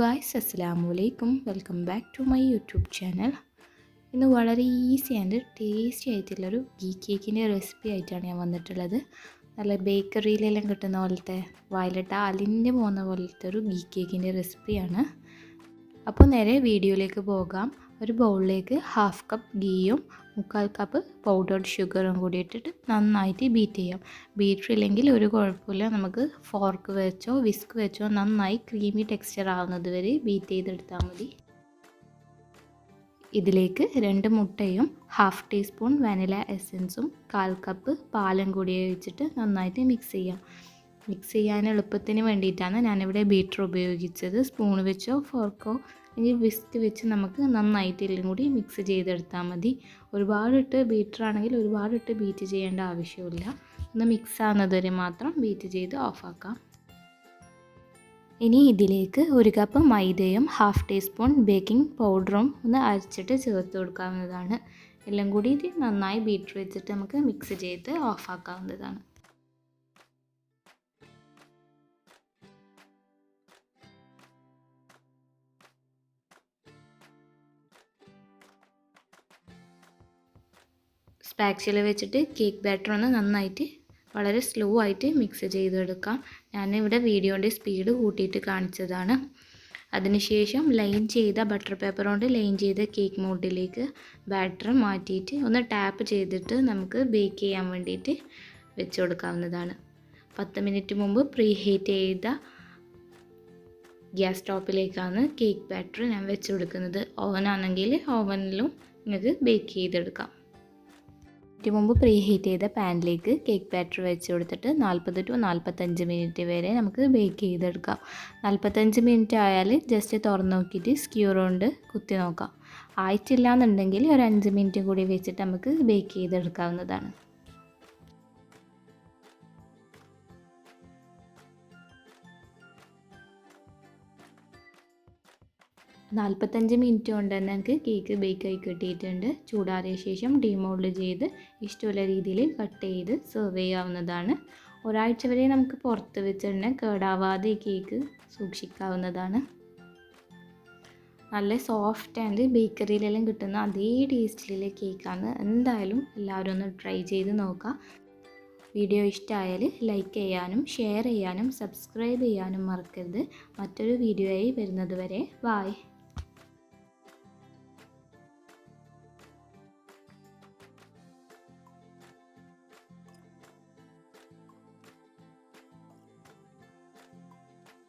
Guys അസ്സലാമു അലൈക്കും welcome back to my YouTube channel ഇന്ന് വളരെ ഈസി ആൻഡ് ടേസ്റ്റി ആയിട്ടുള്ളൊരു ഗീ കേക്കിന്റെ റെസിപ്പി ആയിട്ടാണ് ഞാൻ വന്നിട്ടുള്ളത്. നല്ല ബേക്കറിയിലെല്ലാം കിട്ടുന്ന പോലത്തെ വയലട്ട അലിഞ്ഞ് പോകുന്ന പോലത്തെ ഒരു ഗീ കേക്കിന്റെ റെസിപ്പിയാണ് അപ്പോൾ നേരെ വീഡിയോയിലേക്ക് പോകാം. ഒരു ബൗളിലേക്ക് ഹാഫ് കപ്പ് ഗീയും മുക്കാൽ കപ്പ് പൗഡേർഡ് ഷുഗറും കൂടി ഇട്ടിട്ട് നന്നായിട്ട് ബീറ്റ് ചെയ്യാം. ബീറ്റർ ഇല്ലെങ്കിൽ ഒരു കുഴപ്പമില്ല. നമുക്ക് ഫോർക്ക് വെച്ചോ വിസ്ക് വെച്ചോ നന്നായി ക്രീമി ടെക്സ്ചർ ആവുന്നത് വരെ ബീറ്റ് ചെയ്തെടുത്താൽ മതി. ഇതിലേക്ക് രണ്ട് മുട്ടയും ഹാഫ് ടീസ്പൂൺ വാനില എസൻസും കാൽ കപ്പ് പാലും കൂടി ഒഴിച്ചിട്ട് നന്നായിട്ട് മിക്സ് ചെയ്യാം. മിക്സ് ചെയ്യാൻ എളുപ്പത്തിന് വേണ്ടിയിട്ടാണ് ഞാനിവിടെ ബീറ്റർ ഉപയോഗിച്ചത്. സ്പൂൺ വെച്ചോ ഫോർക്കോ അല്ലെങ്കിൽ വിസ്ക് വെച്ച് നമുക്ക് നന്നായിട്ട് എല്ലാം കൂടി മിക്സ് ചെയ്തെടുത്താൽ മതി. ഒരുപാടിട്ട് ബീറ്ററാണെങ്കിൽ ഒരുപാടിട്ട് ബീറ്റ് ചെയ്യേണ്ട ആവശ്യമില്ല. ഒന്ന് മിക്സ് ആവുന്നതുവരെ മാത്രം ബീറ്റ് ചെയ്ത് ഓഫാക്കാം ഇനി ഇതിലേക്ക് ഒരു കപ്പ് മൈദയും ഹാഫ് ടീസ്പൂൺ ബേക്കിംഗ് പൗഡറും ഒന്ന് അരച്ചിട്ട് ചേർത്ത് കൊടുക്കാവുന്നതാണ്. എല്ലാം കൂടി നന്നായി ബീറ്റർ വെച്ചിട്ട് നമുക്ക് മിക്സ് ചെയ്ത് ഓഫാക്കാവുന്നതാണ് സ്പാക്സിൽ വെച്ചിട്ട് കേക്ക് ബാറ്റർ ഒന്ന് നന്നായിട്ട് വളരെ സ്ലോ ആയിട്ട് മിക്സ് ചെയ്തെടുക്കാം. ഞാനിവിടെ വീഡിയോന്റെ സ്പീഡ് കൂട്ടിയിട്ട് കാണിച്ചതാണ്. അതിനുശേഷം ലൈൻ ചെയ്ത ബട്ടർ പേപ്പർ കൊണ്ട് ലൈൻ ചെയ്ത കേക്ക് മോഡിലേക്ക് ബാറ്റർ മാറ്റിയിട്ട് ഒന്ന് ടാപ്പ് ചെയ്തിട്ട് നമുക്ക് ബേക്ക് ചെയ്യാൻ വേണ്ടിയിട്ട് വെച്ച് കൊടുക്കാവുന്നതാണ്. പത്ത് മിനിറ്റ് മുമ്പ് പ്രീ ഹീറ്റ് ചെയ്ത ഗ്യാസ് സ്റ്റോപ്പിലേക്കാണ് കേക്ക് ബാറ്റർ ഞാൻ വെച്ച് കൊടുക്കുന്നത്. ഓവനാണെങ്കിൽ ഓവനിലും നിങ്ങൾക്ക് ബേക്ക് ചെയ്തെടുക്കാം. മിനിറ്റ് മുമ്പ് പ്രീ ഹീറ്റ് ചെയ്ത പാനിലേക്ക് കേക്ക് ബാറ്റർ വെച്ച് കൊടുത്തിട്ട് നാൽപ്പത് ടു നാൽപ്പത്തഞ്ച് മിനിറ്റ് വരെ നമുക്ക് ബേക്ക് ചെയ്തെടുക്കാം. നാൽപ്പത്തഞ്ച് മിനിറ്റ് ആയാൽ ജസ്റ്റ് തുറന്ന് നോക്കിയിട്ട് സ്ക്യൂർ കൊണ്ട് കുത്തി നോക്കാം. ആയിട്ടില്ല എന്നുണ്ടെങ്കിൽ ഒരു അഞ്ച് മിനിറ്റ് കൂടി വെച്ചിട്ട് നമുക്ക് ബേക്ക് ചെയ്തെടുക്കാവുന്നതാണ്. നാൽപ്പത്തഞ്ച് മിനിറ്റ് കൊണ്ട് തന്നെ നമുക്ക് കേക്ക് ബേക്കായി കിട്ടിയിട്ടുണ്ട്. ചൂടാറിയ ശേഷം ഡിമോൾഡ് ചെയ്ത് ഇഷ്ടമുള്ള രീതിയിൽ കട്ട് ചെയ്ത് സെർവ് ചെയ്യാവുന്നതാണ്. ഒരാഴ്ച വരെ നമുക്ക് പുറത്ത് വെച്ചിട്ടുണ്ട് കേടാവാതെ ഈ കേക്ക് സൂക്ഷിക്കാവുന്നതാണ്. നല്ല സോഫ്റ്റ് ആൻഡ് ബേക്കറിയിലെല്ലാം കിട്ടുന്ന അതേ ടേസ്റ്റിലുള്ള കേക്കാണ് എന്തായാലും എല്ലാവരും ഒന്ന് ട്രൈ ചെയ്ത് നോക്കുക വീഡിയോ ഇഷ്ടമായാൽ ലൈക്ക് ചെയ്യാനും ഷെയർ ചെയ്യാനും സബ്സ്ക്രൈബ് ചെയ്യാനും മറക്കരുത്. മറ്റൊരു വീഡിയോയായി വരുന്നത് വരെ ബായ്